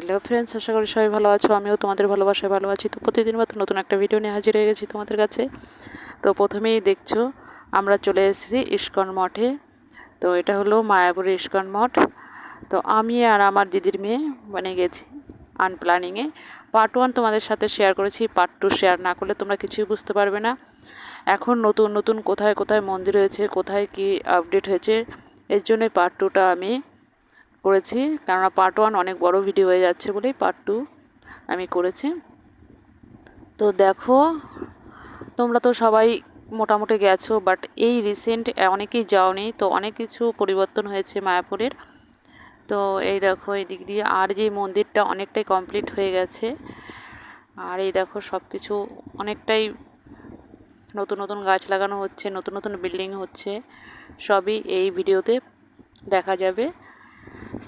Hello friends আশা করি সবাই ভালো আছো, আমিও তোমাদের ভালোবাসায় ভালো আছি। তো প্রতিদিন মতো নতুন একটা ভিডিও নিয়ে হাজির হয়ে গেছি তোমাদের কাছে। তো প্রথমেই দেখছ, আমরা চলে এসেছি ইস্কন মঠে। তো এটা হলো মায়াপুরের ইস্কন মঠ। তো আমি আর আমার দিদির মেয়ে মানে গেছি আনপ্ল্যানিংয়ে পার্ট ওয়ান তোমাদের সাথে শেয়ার করেছি পার্ট টু শেয়ার না করলে তোমরা কিছুই বুঝতে পারবে না। এখন নতুন নতুন কোথায় কোথায় মন্দির হয়েছে, কোথায় কি আপডেট হয়েছে, এর জন্যই পার্ট টুটা আমি করেছি। কেননা পার্ট ওয়ান অনেক বড় ভিডিও হয়ে যাচ্ছে বলেই পার্ট টু আমি করেছি। তো দেখো, তোমরা তো সবাই মোটামুটি গেছো বাট এই রিসেন্ট অনেকেই যাওনি, তো অনেক কিছু পরিবর্তন হয়েছে মায়াপুরের। তো এই দেখো, এই দিক দিয়ে আর যে মন্দিরটা অনেকটাই কমপ্লিট হয়ে গেছে, আর এই দেখো সব কিছু অনেকটাই নতুন নতুন গাছ লাগানো হচ্ছে, নতুন নতুন বিল্ডিং হচ্ছে, সবই এই ভিডিওতে দেখা যাবে।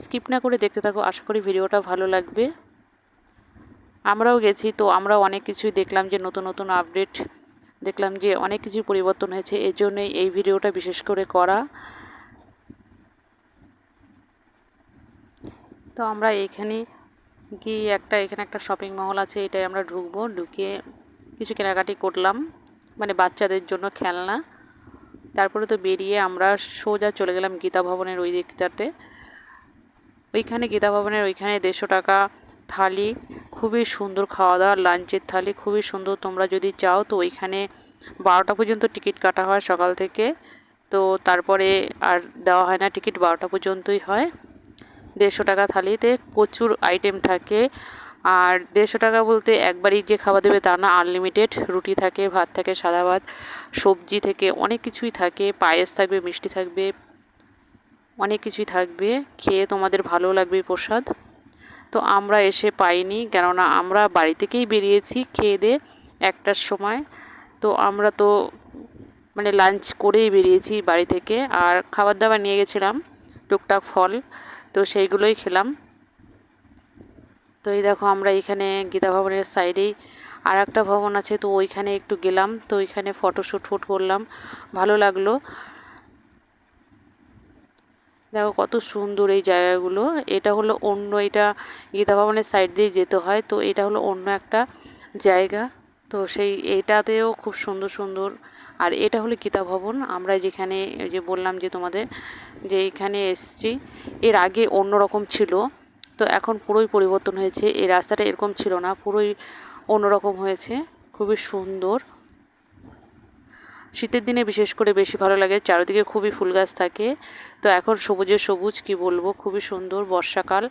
স্কিপ না করে দেখতে থাকো, আশা করি ভিডিওটা ভালো লাগবে। আমরাও গেছি, তো আমরাও অনেক কিছুই দেখলাম যে নতুন নতুন আপডেট। দেখলাম যে অনেক কিছু পরিবর্তন হয়েছে এই জন্যই এই ভিডিওটা বিশেষ করে করা। তো আমরা এইখানে গিয়ে একটা, এখানে একটা শপিং মহল আছে এটাই আমরা ঢুকবো ঢুকে কিছু কেনাকাটি করলাম মানে বাচ্চাদের জন্য খেলনা। তারপরে তো বেরিয়ে আমরা সোজা চলে গেলাম গীতা ভবনের ওই দিকটাতে। ওইখানে গীতা ভবনের ওইখানে দেড়শো টাকা থালি, খুবই সুন্দর খাওয়া দাওয়া লাঞ্চের থালি, খুবই সুন্দর। তোমরা যদি চাও তো ওইখানে বারোটা পর্যন্ত টিকিট কাটা হয় সকাল থেকে। তো তারপরে আর দেওয়া হয় না, টিকিট বারোটা পর্যন্তই হয়। দেড়শো টাকা থালিতে প্রচুর আইটেম থাকে। আর দেড়শো টাকা বলতে একবারই যে খাওয়া দেবে তা না, আনলিমিটেড। রুটি থাকে, ভাত থাকে, সাদা ভাত, সবজি থেকে অনেক কিছুই থাকে। পায়েস থাকবে, মিষ্টি থাকবে অনেক কিছুই থাকবে। খেয়ে তোমাদের ভালো লাগবে প্রসাদ। তো আমরা এসে পাইনি, কেননা আমরা বাড়ি থেকেই বেরিয়েছি খেয়ে দিয়ে একটার সময়। তো আমরা তো মানে লাঞ্চ করেই বেরিয়েছি বাড়ি থেকে। আর খাবার দাবার নিয়ে গেছিলাম, টুকটাক ফল। তো সেইগুলোই খেলাম। তো এই দেখো আমরা এখানে গীতা ভবনের সাইডেই আর একটা ভবন আছে। তো ওইখানে একটু গেলাম। তো ওইখানে ফটোশ্যুট ফুট করলাম। ভালো লাগল। দেখো কত সুন্দর এই জায়গাগুলো। এটা হলো অন্য এটা গীতা ভবনের সাইড দিয়ে যেতে হয়, তো এটা হলো অন্য একটা জায়গা। তো সেই এটাতেও খুব সুন্দর সুন্দর। আর এটা হলো গীতা ভবন। আমরা যেখানে যে বললাম যে তোমাদের যে এখানে এসছি, এর আগে অন্য রকম ছিল। তো এখন পুরোই পরিবর্তন হয়েছে। এই রাস্তাটা এরকম ছিল না, পুরোই অন্যরকম হয়েছে। খুবই সুন্দর। শীতের দিনে বিশেষ করে বেশি ভালো লাগে। চারিদিকে খুবই ফুল গাছ থাকে। তো এখন সবুজে সবুজ, কি বলব? খুবই সুন্দর বর্ষাকাল।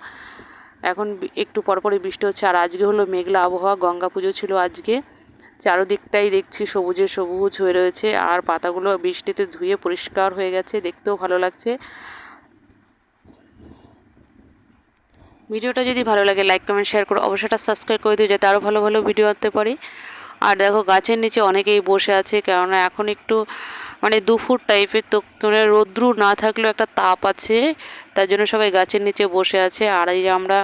এখন একটু পরপরই বৃষ্টি হচ্ছে। আর আজকে হলো মেঘলা আবহাওয়া, গঙ্গা পুজো ছিল আজকে। চারোদিকটাই দেখছি সবুজে সবুজ হয়ে রয়েছে। আর পাতাগুলো বৃষ্টিতে ধুয়ে পরিষ্কার হয়ে গেছে। দেখতেও ভালো লাগছে। ভিডিওটা যদি ভালো লাগে, লাইক, কমেন্ট, শেয়ার করো অবশ্যই সাবস্ক্রাইব করে দিও, যাতে আরও ভালো ভালো ভিডিও আনতে পারি। দেখো গাছের নিচে অনেকেই বসে আছে, কেননা এখন একটু মানে দুপুর টাইপের তো মানে রৌদ্রু না থাকলেও একটা তাপ আছে, তার জন্য সবাই গাছের নিচে বসে আছে। আর এই আমরা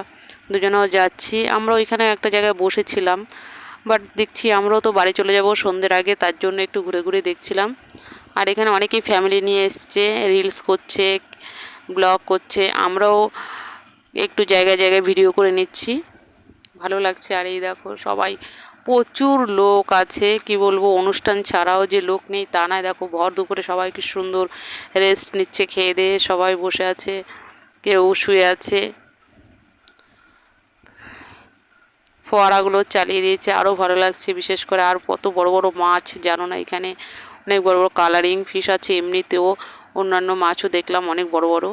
দুজনেও যাচ্ছি আমরা ওইখানে একটা জায়গায় বসেছিলাম বাট দেখছি আমরাও তো বাড়ি চলে যাব সন্ধ্যের আগে, তার জন্য একটু ঘুরে ঘুরে দেখছিলাম। আর এখানে অনেকেই ফ্যামিলি নিয়ে এসছে রিলস করছে ব্লগ করছে, আমরাও একটু জায়গায় জায়গায় ভিডিও করে নিচ্ছি। ভালো লাগছে। আর এই দেখো সবাই প্রচুর লোক আছে, কি বলব, অনুষ্ঠান ছাড়াও যে লোক নেই তা নয়। দেখো, ভর দুপুরে সবাই কি সুন্দর রেস্ট নিচ্ছে, খেয়ে দিয়ে সবাই বসে আছে, কেউ শুয়ে আছে। ফোয়ারাগুলো চালিয়ে দিয়েছে আরও ভালো লাগছে বিশেষ করে। আর কত বড় বড় মাছ, জানো না এখানে অনেক বড় বড় কালারিং ফিশ আছে, এমনিতেও অন্যান্য মাছও দেখলাম অনেক বড় বড়।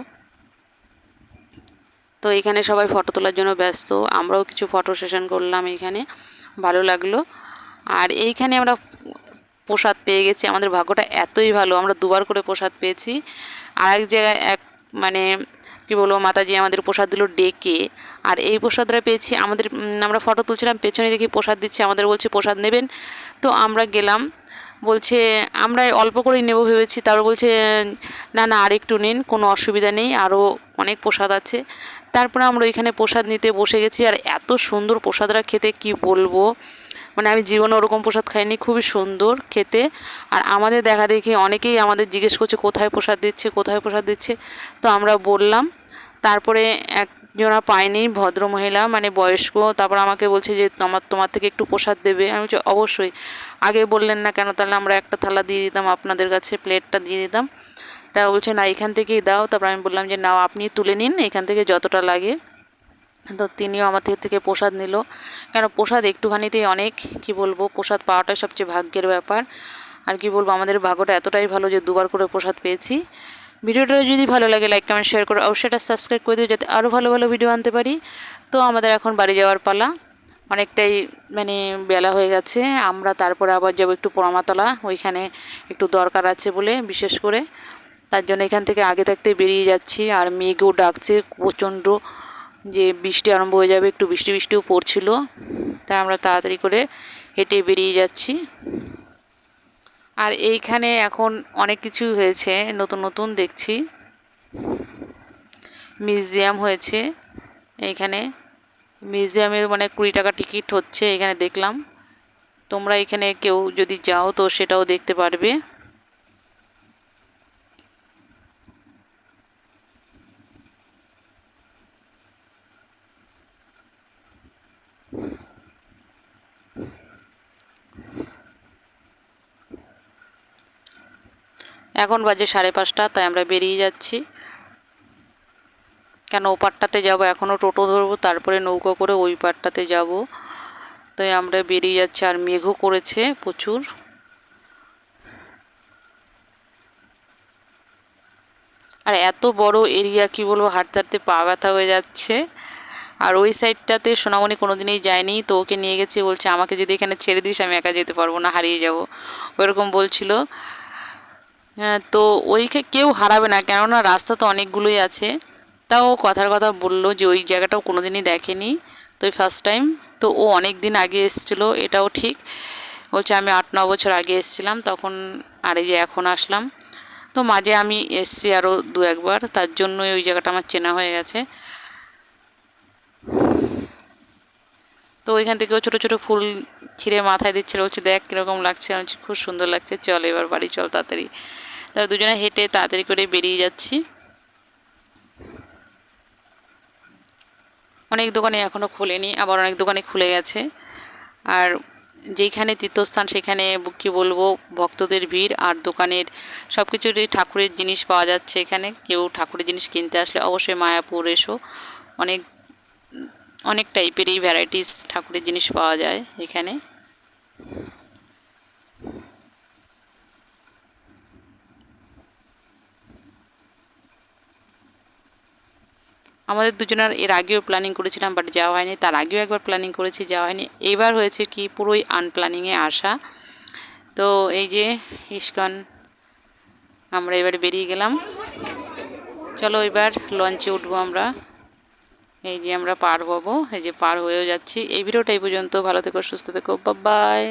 তো এখানে সবাই ফটো তোলার জন্য ব্যস্ত, আমরাও কিছু ফটো সেশন করলাম এখানে। ভালো লাগল। আর এইখানে আমরা প্রসাদ পেয়ে গেছি। আমাদের ভাগ্যটা এতই ভালো, আমরা দুবার করে প্রসাদ পেয়েছি। আর এক জায়গায় এক মানে কী বলব, মাতাজি আমাদের প্রসাদ দিল ডেকে। আর এই প্রসাদটা পেয়েছি আমাদের আমরা ফটো তুলছিলাম, পেছনে দেখি প্রসাদ দিচ্ছে, আমাদের বলছে প্রসাদ নেবেন। তো আমরা গেলাম বলছে আমরা অল্প করেই নেব ভেবেছি। তারপর বলছে, না না আর একটু নিন, কোনো অসুবিধা নেই আরও অনেক প্রসাদ আছে। তারপরে আমরা ওইখানে প্রসাদ নিতে বসে গেছি, আর এত সুন্দর প্রসাদরা খেতে, কি বলব? মানে আমি জীবনে ওরকম প্রসাদ খাইনি, খুবই সুন্দর খেতে। আর আমাদের দেখা দেখি অনেকেই আমাদের জিজ্ঞেস করছে, কোথায় প্রসাদ দিচ্ছে, কোথায় প্রসাদ দিচ্ছে? তো আমরা বললাম, তারপরে এক যে ওরা পায়নি, ভদ্র মহিলা মানে বয়স্ক, তারপর আমাকে বলছে যে তোমার তোমার থেকে একটু প্রসাদ দেবে। আমি বলছি, অবশ্যই। আগে বললেন না কেন, তাহলে আমরা একটা থালা দিয়ে দিতাম, আপনাদের কাছে প্লেটটা দিয়ে দিতাম। তা বলছে, না, এখান থেকেই দাও। তারপর আমি বললাম যে নাও আপনি তুলে নিন, এখান থেকে যতটা লাগে। তো তিনিও আমার থেকে প্রসাদ নিল। কেন, প্রসাদ একটুখানিতেই অনেক, কি বলব? প্রসাদ পাওয়াটাই সবচেয়ে ভাগ্যের ব্যাপার। আর কি বলব, আমাদের ভাগ্যটা এতটাই ভালো যে দুবার করে প্রসাদ পেয়েছি। ভিডিওটা যদি ভালো লাগে লাইক কমেন্ট শেয়ার করে। অবশ্যই এটা সাবস্ক্রাইব করে দিও, যাতে আরও ভালো ভালো ভিডিও আনতে পারি। তো আমাদের এখন বাড়ি যাওয়ার পালা। অনেকটাই মানে বেলা হয়ে গেছে। আমরা তারপরে আবার যাব একটু পোড়ামাতলা। ওইখানে একটু দরকার আছে বলে, বিশেষ করে। তার জন্য এখান থেকে আগে থাকতে বেরিয়ে যাচ্ছি। আর মেঘও ডাকছে প্রচণ্ড যে বৃষ্টি আরম্ভ হয়ে যাবে, একটু বৃষ্টি বৃষ্টিও পড়ছিল। তাই আমরা তাড়াতাড়ি করে হেঁটে বেরিয়ে যাচ্ছি। আর এইখানে এখন অনেক কিছু হয়েছে, নতুন নতুন দেখছি। মিউজিয়াম হয়েছে এইখানে। মিউজিয়ামে মানে কুড়ি টাকা টিকিট হচ্ছে এখানে দেখলাম। তোমরা এখানে কেউ যদি যাও তো সেটাও দেখতে পারবে। এখন বাজে সাড়ে পাঁচটা, তাই আমরা বেরিয়ে যাচ্ছি। কেন ও পারটাতে যাব? এখনও টোটো ধরবো, তারপরে নৌকো করে ওই পারটাতে যাব। তাই আমরা বেরিয়ে যাচ্ছি, আর মেঘও করেছে প্রচুর। আর এত বড় এরিয়া, কি বলব, হাঁটতে হাঁটতে পা ব্যথা হয়ে যাচ্ছে। আর ওই সাইডটাতে সোনামণি কোনো দিনই যায়নি, তো ওকে নিয়ে গেছে, বলছে, আমাকে যদি এখানে ছেড়ে দিস, আমি একা যেতে পারব না, হারিয়ে যাব। ওরকম বলছিল। হ্যাঁ তো ওইকে কেউ হারাবে না, কেননা রাস্তা তো অনেকগুলোই আছে। তাও কথার কথা বলল যে ওই জায়গাটাও কোনো দিনই দেখেনি, তো ওই ফার্স্ট টাইম তো ও অনেক দিন আগে এসেছিল, এটাও ঠিক। বলছে, আমি আট, ন বছর আগে এসেছিলাম, তখন আর এই যে এখন আসলাম। তো মাঝে আমি এসছি আরও দু একবার, তার জন্যই ওই জায়গাটা আমার চেনা হয়ে গেছে। তো ওইখান থেকেও ছোটো ছোটো ফুল ছিঁড়ে মাথায় দিচ্ছিল, বলছে, দেখ কীরকম লাগছে। আমি খুব সুন্দর লাগছে, চল এবার বাড়ি, চল তাড়াতাড়ি। তা দুজনে হেঁটে তাড়াতাড়ি করে বেরিয়ে যাচ্ছি। অনেক দোকানে এখনও খোলেনি, আবার অনেক দোকানে খুলে গেছে। আর যেখানে তীর্থস্থান, সেখানে কী বলব, ভক্তদের ভিড় আর দোকানের সব কিছুরই ঠাকুরের জিনিস পাওয়া যাচ্ছে এখানে। কেউ ঠাকুরের জিনিস কিনতে আসলে অবশ্যই মায়াপুর এসো। অনেক অনেক টাইপেরই ভ্যারাইটিস ঠাকুরের জিনিস পাওয়া যায় এখানে। আমাদের দুজনের এর আগেও প্ল্যানিং করেছিলাম বাট যাওয়া হয়নি। তার আগেও একবার প্ল্যানিং করেছি, যাওয়া হয়নি। এবার হয়েছে কি, পুরোই আনপ্ল্যানিংয়ে আসা। তো এই যে, ইস্কন, আমরা এবার বেরিয়ে গেলাম। চলো এবার লঞ্চে উঠবো আমরা। এই যে আমরা পার হব, এই যে পার হয়েও যাচ্ছি। এই ভিডিওটা এই পর্যন্ত। ভালো থেকো, সুস্থ থেকো। বাই